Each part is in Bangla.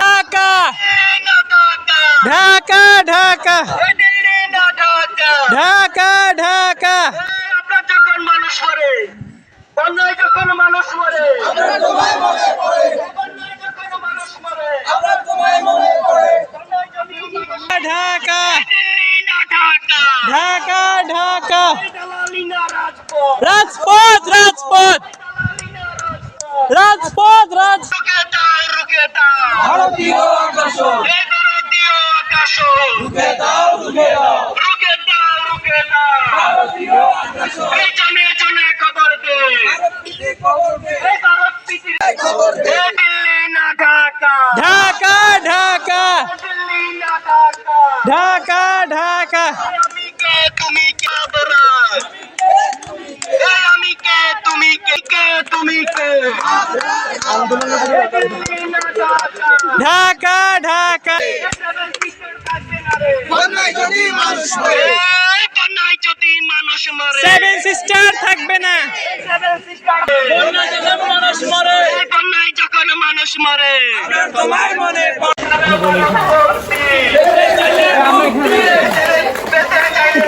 ঢাকা। ঢাকা ঢাকা। ঢাকা আমরা যখন মানুষ মরে বাংলায় যখন মানুষ মরে ঢাকা ঢাকা ঢাকা রাজপথ রাজপথ ঢাকা ঢাকা। তুমি কে তুমি কে বরাত আমি কে তুমি কে কে তুমি কে? ঢাকা ঢাকা। সেভেন সিস্টার থাকবে না। মানুষ মরে যখন মানুষ মরে তোমার মনে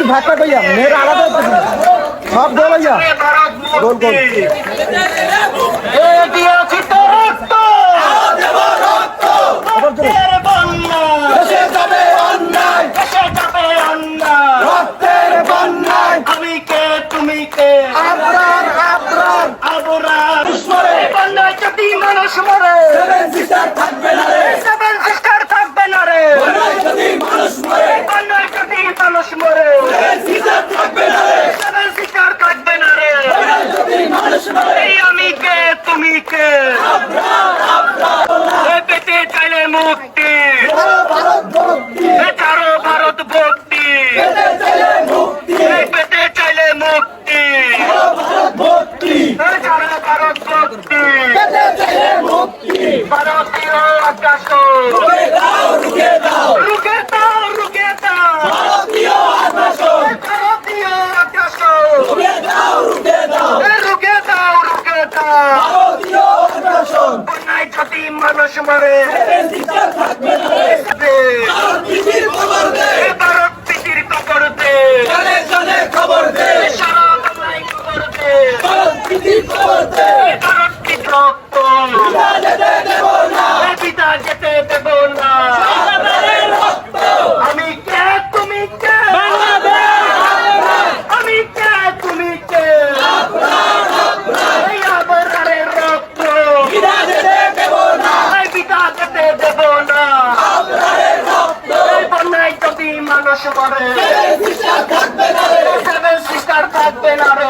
ধাক্কা কইয়া মেয়ের আলাদা সব দল হইয়া গোল গোল আমি কে তুমি কে আবরার। আবরার। আবরার মানুষ মরে বান্দায় যদি থাকবে না কারও ভারত ভক্তি। পেতে চাইলে মুক্তি। ভারত ভক্তি। ভারতীয় আকাশ। রুকে দাও রুকে দাও। রুকে দাও ভারতীয় মানুষ মরে দেব না বন্যায় যদি মানুষ মরে সেভেন সিস্টার থাকবে না রে।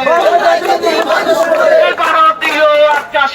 ভারতীয় আকাশ।